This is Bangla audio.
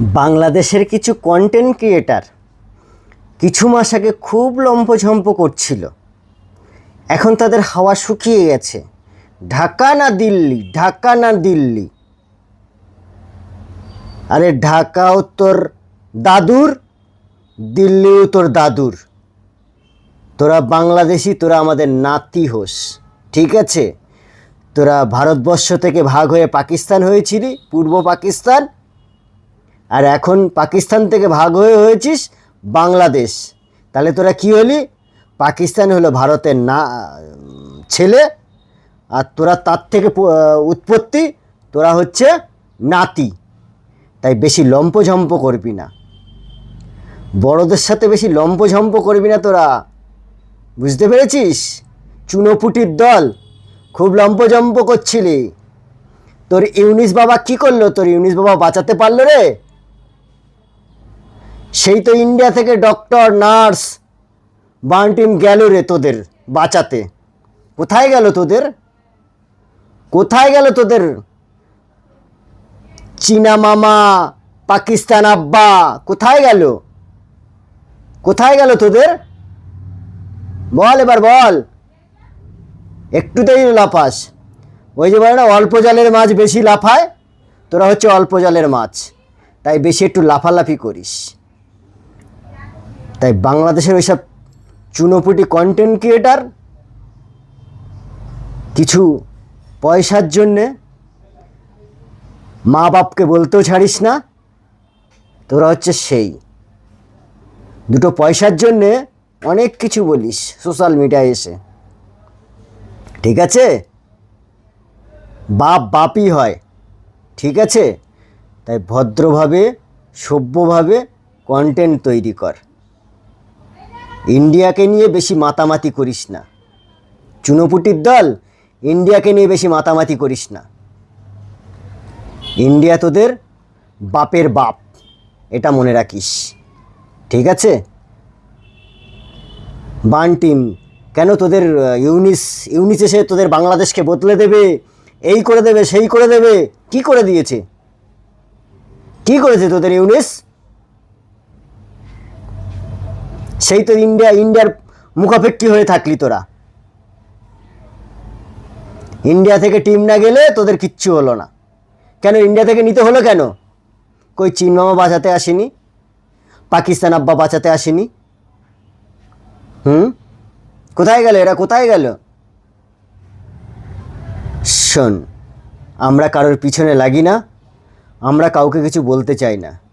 বাংলাদেশের কিছু কন্টেন্ট ক্রিয়েটার কিছু মাস আগে খুব লম্পঝম্প করছিল। এখন তাদের হাওয়া শুকিয়ে গেছে। ঢাকা না দিল্লি? ঢাকা না দিল্লি? আরে ঢাকাও তোর দাদুর দিল্লিও তোর দাদুর। তোরা বাংলাদেশি, তোরা আমাদের নাতি হোস, ঠিক আছে? তোরা ভারতবর্ষ থেকে ভাগ হয়ে পাকিস্তান হয়েছিলি, পূর্ব পাকিস্তান আর এখন পাকিস্তান থেকে ভাগ হয়ে হয়েছিস বাংলাদেশ। তাহলে তোরা কি হলি? পাকিস্তান হলো ভারতের না, ছেলে, আর তোরা তার থেকে উৎপত্তি, তোরা হচ্ছে নাতি। তাই বেশি লম্পঝম্প করবি না। বড়দের সাথে বেশি লম্পঝম্প করবি না তোরা। বুঝতে পেরেছিস? চুনোপুটির দল, খুব লম্পজম্প করছিলি। তোর ইউনিস বাবা কি করল? তোর ইউনিস বাবা বাঁচাতে পারল রে? সেই তো ইন্ডিয়া থেকে ডক্টর নার্স বান্টিম গেল রে তোদের বাঁচাতে। কোথায় গেল তোদের? কোথায় গেল তোদের? চীনা মামা, পাকিস্তান আব্বা, কোথায় গেল? কোথায় গেল তোদের? বল এবার বল। একটুতেই লাফাস। ওই যে বলে না, অল্প জলের মাছ বেশি লাফায়, তোরা হচ্ছে অল্প জলের মাছ। তাই বেশি একটু লাফালাফি করিস। তাই বাংলাদেশের ওইসব চুনোপুটি কন্টেন্ট ক্রিয়েটার কিছু পয়সার জন্যে মা বাপকে বলতেও ছাড়িস না। তোরা হচ্ছে সেই। দুটো পয়সার জন্যে অনেক কিছু বলিস সোশ্যাল মিডিয়ায় এসে। ঠিক আছে? বাপ বাপই হয়। ঠিক আছে? তাই ভদ্রভাবে, সভ্যভাবে কন্টেন্ট তৈরি কর। ইন্ডিয়াকে নিয়ে বেশি মাতামাতি করিস না। চুনোপুটির দল ইন্ডিয়াকে নিয়ে বেশি মাতামাতি করিস না। ইন্ডিয়া তোদের বাপের বাপ, এটা মনে রাখিস। ঠিক আছে? বান টিম, কেন তোদের ইউনিস ইউনিস এসে তোদের বাংলাদেশকে বদলে দেবে? এই করে দেবে, সেই করে দেবে, কি করে দিয়েছে? কি করেছে তোদের ইউনিস? সেই তো ইন্ডিয়া, ইন্ডিয়ার মুখাপেক্ষী হয়ে থাকলি তোরা। ইন্ডিয়া থেকে টিম না গেলে তোদের কিচ্ছু হলো না। কেন, ইন্ডিয়া থেকে নিতে হলো কেন? কই চীন মামা বাঁচাতে আসেনি? পাকিস্তান আব্বা বাঁচাতে আসেনি? হুম? কোথায় গেল এরা? কোথায় গেল? শোন, আমরা কারোর পিছনে লাগি না। আমরা কাউকে কিছু বলতে চাই না।